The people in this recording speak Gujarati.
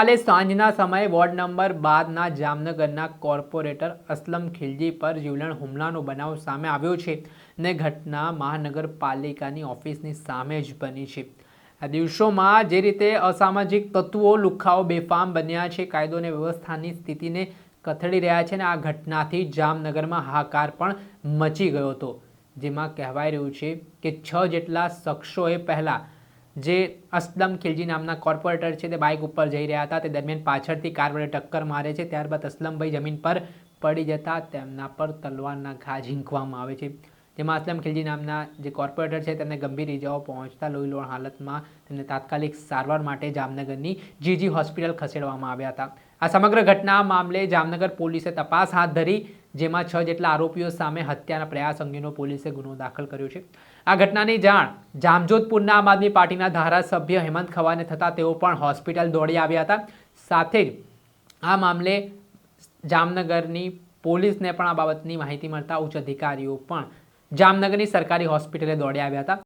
કાલે સાંજના સમયે વોર્ડ નંબર બારના જામનગરના કોર્પોરેટર અસલમ ખિલજી પર જીવલેણ હુમલાનો બનાવ સામે આવ્યો છે ને ઘટના મહાનગરપાલિકાની ઓફિસની સામે જ બની છે. આ દિવસોમાં જે રીતે અસામાજિક તત્વો લુખાઓ બેફામ બન્યા છે, કાયદો અને વ્યવસ્થાની સ્થિતિને કથળી રહ્યા છે અને આ ઘટનાથી જામનગરમાં હાહાકાર પણ મચી ગયો હતો. જેમાં કહેવાય રહ્યું છે કે છ જેટલા શખ્સોએ પહેલાં જે અસલમ ખિલજી નામના કોર્પોરેટર છે, તે બાઇક ઉપર જઈ રહ્યા હતા. તે દરમિયાન પાછળથી કાર વડે ટક્કર મારે છે. ત્યારબાદ અસલમભાઈ જમીન પર પડી જતા તેમના પર તલવારના ઘા ઝીંકવામાં આવે છે. જેમાં અસલમ ખિલજી નામના જે કોર્પોરેટર છે, તેમને ગંભીર ઇજાઓ પહોંચતા લોહીલોણ હાલતમાં તેમને તાત્કાલિક સારવાર માટે જામનગરની જીજી હોસ્પિટલ ખસેડવામાં આવ્યા હતા. આ સમગ્ર ઘટના મામલે જામનગર પોલીસે તપાસ હાથ ધરી, જેમાં છ જેટલા આરોપીઓ સામે હત્યાના પ્રયાસ અંગેનો પોલીસે ગુનો દાખલ કર્યો છે. આ ઘટનાની જાણ જામજોધપુરના આમ આદમી પાર્ટીના ધારાસભ્ય હેમંત ખવાને થતાં તેઓ પણ હોસ્પિટલ દોડી આવ્યા હતા. સાથે જ આ મામલે જામનગરની પોલીસને પણ આ બાબતની માહિતી મળતા ઉચ્ચ અધિકારીઓ પણ જામનગરની સરકારી હોસ્પિટલે દોડી આવ્યા હતા.